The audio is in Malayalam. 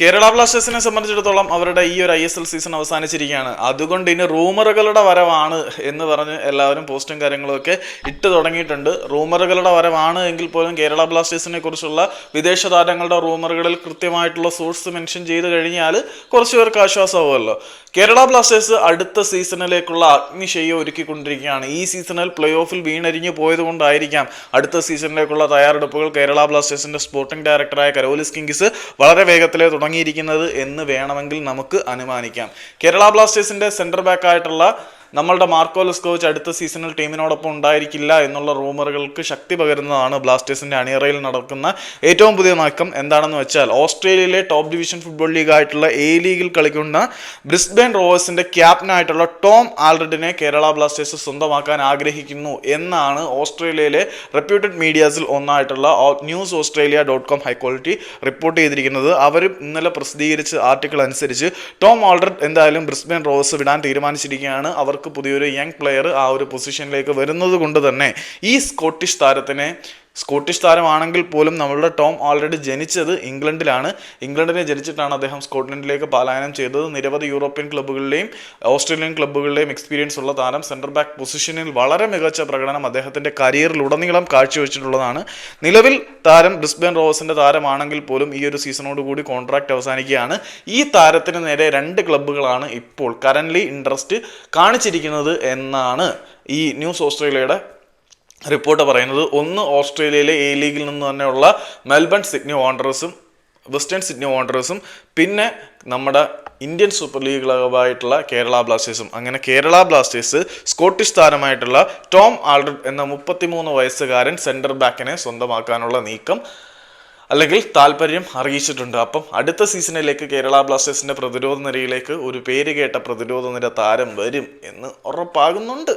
കേരള ബ്ലാസ്റ്റേഴ്സിനെ സംബന്ധിച്ചിടത്തോളം അവരുടെ ഈ ഒരു ഐ എസ് എൽ സീസൺ അവസാനിച്ചിരിക്കുകയാണ്. അതുകൊണ്ട് ഇനി റൂമറുകളുടെ വരവാണ് എന്ന് പറഞ്ഞ് എല്ലാവരും പോസ്റ്റും കാര്യങ്ങളൊക്കെ ഇട്ട് തുടങ്ങിയിട്ടുണ്ട്. റൂമറുകളുടെ വരവാണ് എങ്കിൽ പോലും കേരള ബ്ലാസ്റ്റേഴ്സിനെ കുറിച്ചുള്ള വിദേശ താരങ്ങളുടെ റൂമറുകളിൽ കൃത്യമായിട്ടുള്ള സോഴ്സ് മെൻഷൻ ചെയ്ത് കഴിഞ്ഞാൽ കുറച്ച് പേർക്ക് ആശ്വാസമാവുമല്ലോ. കേരള ബ്ലാസ്റ്റേഴ്സ് അടുത്ത സീസണിലേക്കുള്ള അഗ്നിശയ്യ ഒരുക്കിക്കൊണ്ടിരിക്കുകയാണ്. ഈ സീസണിൽ പ്ലേ ഓഫിൽ വീണരിഞ്ഞു പോയത് കൊണ്ടായിരിക്കാം അടുത്ത സീസണിലേക്കുള്ള തയ്യാറെടുപ്പുകൾ കേരള ബ്ലാസ്റ്റേഴ്സിന്റെ സ്പോർട്ടിംഗ് ഡയറക്ടറായ കരോലിസ് കിങ്സ് വളരെ വേഗത്തിലെ തുടങ്ങിയിരിക്കുന്നത് എന്ന് വേണമെങ്കിൽ നമുക്ക് അനുമാനിക്കാം. കേരള ബ്ലാസ്റ്റേഴ്സിന്റെ സെന്റർ ബാക്ക് ആയിട്ടുള്ള നമ്മളുടെ മാർക്കോലസ് കോച്ച് അടുത്ത സീസണിൽ ടീമിനോടൊപ്പം ഉണ്ടായിരിക്കില്ല എന്നുള്ള റൂമറുകൾക്ക് ശക്തി പകരുന്നതാണ് ബ്ലാസ്റ്റേഴ്സിന്റെ അണിയറയിൽ നടക്കുന്ന ഏറ്റവും പുതിയ നീക്കം എന്താണെന്ന് വെച്ചാൽ ഓസ്ട്രേലിയയിലെ ടോപ്പ് ഡിവിഷൻ ഫുട്ബോൾ ലീഗ് ആയിട്ടുള്ള എ ലീഗിൽ കളിക്കുന്ന ബ്രിസ്ബെൻ റോവേഴ്സിന്റെ ക്യാപ്റ്റനായിട്ടുള്ള ടോം ആൽറഡിനെ കേരള ബ്ലാസ്റ്റേഴ്സ് സ്വന്തമാക്കാൻ ആഗ്രഹിക്കുന്നു എന്നാണ് ഓസ്ട്രേലിയയിലെ റെപ്യൂട്ടഡ് മീഡിയാസിൽ ഒന്നായിട്ടുള്ള news Australia dot com high quality report ചെയ്തിരിക്കുന്നത്. അവർ ഇന്നലെ പ്രസിദ്ധീകരിച്ച ആർട്ടിക്കിൾ അനുസരിച്ച് ടോം ആൾഡർ എന്തായാലും ബ്രിസ്ബെൻ റോവേഴ്സ് വിടാൻ തീരുമാനിച്ചിരിക്കുകയാണ്. അവർക്ക് പുതിയൊരു യങ് പ്ലെയർ ആ ഒരു പൊസിഷനിലേക്ക് വരുന്നത് കൊണ്ട് തന്നെ ഈ സ്കോട്ടിഷ് താരത്തിനെ സ്കോട്ടിഷ് താരമാണെങ്കിൽ പോലും നമ്മളുടെ ടോം ഓൾറെഡി ജനിച്ചത് ഇംഗ്ലണ്ടിലാണ്. ഇംഗ്ലണ്ടിനെ ജനിച്ചിട്ടാണ് അദ്ദേഹം സ്കോട്ട്ലൻഡിലേക്ക് പലായനം ചെയ്തത്. നിരവധി യൂറോപ്യൻ ക്ലബ്ബുകളിലെയും ഓസ്ട്രേലിയൻ ക്ലബ്ബുകളിലെയും എക്സ്പീരിയൻസ് ഉള്ള താരം. സെന്റർ ബാക്ക് പൊസിഷനിൽ വളരെ മികച്ച പ്രകടനം അദ്ദേഹത്തിന്റെ കരിയറിലുടനീളം കാഴ്ചവെച്ചിട്ടുള്ളതാണ്. നിലവിൽ താരം ബ്രിസ്ബൻ റോവേഴ്സിന്റെ താരമാണെങ്കിൽ പോലും ഈ ഒരു സീസണോട് കൂടി കോൺട്രാക്ട് അവസാനിക്കുകയാണ്. ഈ താരത്തിന് നേരെ രണ്ട് ക്ലബ്ബുകളാണ് ഇപ്പോൾ കറന്റ് ഇൻട്രസ്റ്റ് കാണിച്ചിരിക്കുന്നത് എന്നാണ് ഈ ന്യൂസ് ഓസ്ട്രേലിയയുടെ റിപ്പോർട്ട് പറയുന്നത് ഒന്ന് ഓസ്ട്രേലിയയിലെ എ ലീഗിൽ നിന്ന് തന്നെയുള്ള മെൽബൺ സിഡ്നി വാണ്ടറേഴ്സും വെസ്റ്റേൺ സിഡ്നി വാണ്ടറേഴ്സും പിന്നെ നമ്മുടെ ഇന്ത്യൻ സൂപ്പർ ലീഗ് ക്ലബായിട്ടുള്ള കേരള ബ്ലാസ്റ്റേഴ്സും. അങ്ങനെ കേരള ബ്ലാസ്റ്റേഴ്സ് സ്കോട്ടിഷ് താരമായിട്ടുള്ള ടോം ആൾഡ്രിഡ് എന്ന മുപ്പത്തിമൂന്ന് വയസ്സുകാരൻ സെന്റർ ബാക്കിനെ സ്വന്തമാക്കാനുള്ള നീക്കം അല്ലെങ്കിൽ താല്പര്യം അറിയിച്ചിട്ടുണ്ട്. അപ്പം അടുത്ത സീസണിലേക്ക് കേരള ബ്ലാസ്റ്റേഴ്സിന്റെ പ്രതിരോധ നിരയിലേക്ക് ഒരു പേര് കേട്ട പ്രതിരോധ നിര താരം വരും എന്ന് ഉറപ്പാകുന്നുണ്ട്.